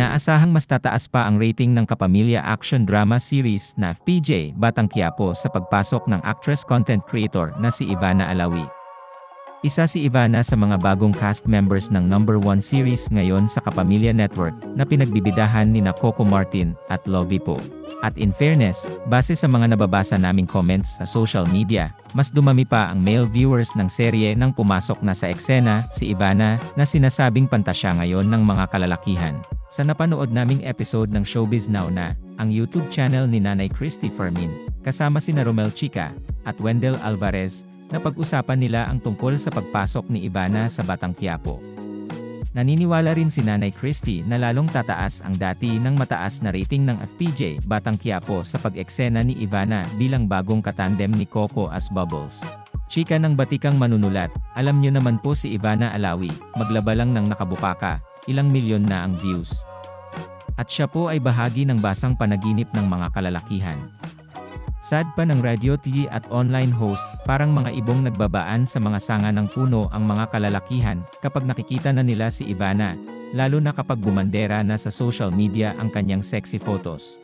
Inaasahang mas tataas pa ang rating ng kapamilya action drama series na PJ Batang Quiapo sa pagpasok ng actress content creator na si Ivana Alawi. Isa si Ivana sa mga bagong cast members ng number 1 series ngayon sa Kapamilya Network na pinagbibidahan ni na Coco Martin at Lovie Po. At in fairness, base sa mga nababasa naming comments sa social media, mas dumami pa ang male viewers ng serye nang pumasok na sa eksena si Ivana na sinasabing pantasya ngayon ng mga kalalakihan. Sa napanood naming episode ng Showbiz Now na, ang YouTube channel ni Nanay Christy Fermin, kasama sina Romel Chica at Wendell Alvarez, na pag-usapan nila ang tungkol sa pagpasok ni Ivana sa Batang Quiapo. Naniniwala rin si Nanay Christy na lalong tataas ang dati ng mataas na rating ng FPJ Batang Quiapo sa pag-eksena ni Ivana bilang bagong katandem ni Coco as Bubbles. Chika ng batikang manunulat, alam nyo naman po si Ivana Alawi, maglaba lang ng nakabukaka, ilang milyon na ang views. At siya po ay bahagi ng basang panaginip ng mga kalalakihan. Sad pa ng radio TV at online host, parang mga ibong nagbabaan sa mga sanga ng puno ang mga kalalakihan kapag nakikita na nila si Ivana, lalo na kapag bumandera na sa social media ang kanyang sexy photos.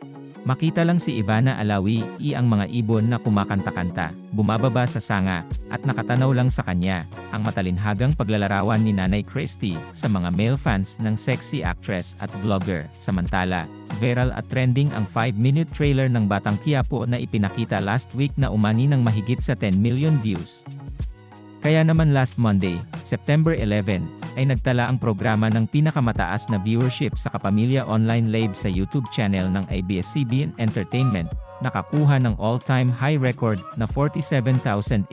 Makita lang si Ivana Alawi, i ang mga ibon na kumakanta-kanta, bumababa sa sanga, at nakatanaw lang sa kanya, ang matalinhagang paglalarawan ni Nanay Christy sa mga male fans ng sexy actress at vlogger. Samantala, viral at trending ang 5-minute trailer ng Batang Quiapo na ipinakita last week na umani ng mahigit sa 10 million views. Kaya naman last Monday, September 11, ay nagtala ang programa ng pinakamataas na viewership sa Kapamilya Online Live sa YouTube channel ng ABS-CBN Entertainment, nakakuha ng all-time high record na 47,820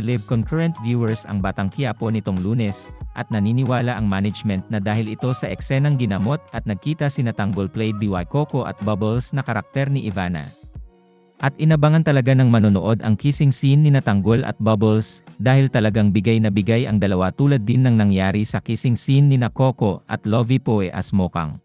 live concurrent viewers ang Batang Quiapo nitong lunes, at naniniwala ang management na dahil ito sa eksenang ginamot at nagkita sina Tanggol played by Coco at Bubbles na karakter ni Ivana. At inabangan talaga ng manonood ang kissing scene ni Natanggol at Bubbles, dahil talagang bigay na bigay ang dalawa tulad din ng nangyari sa kissing scene ni na Coco at Lovie Poe as Mokang.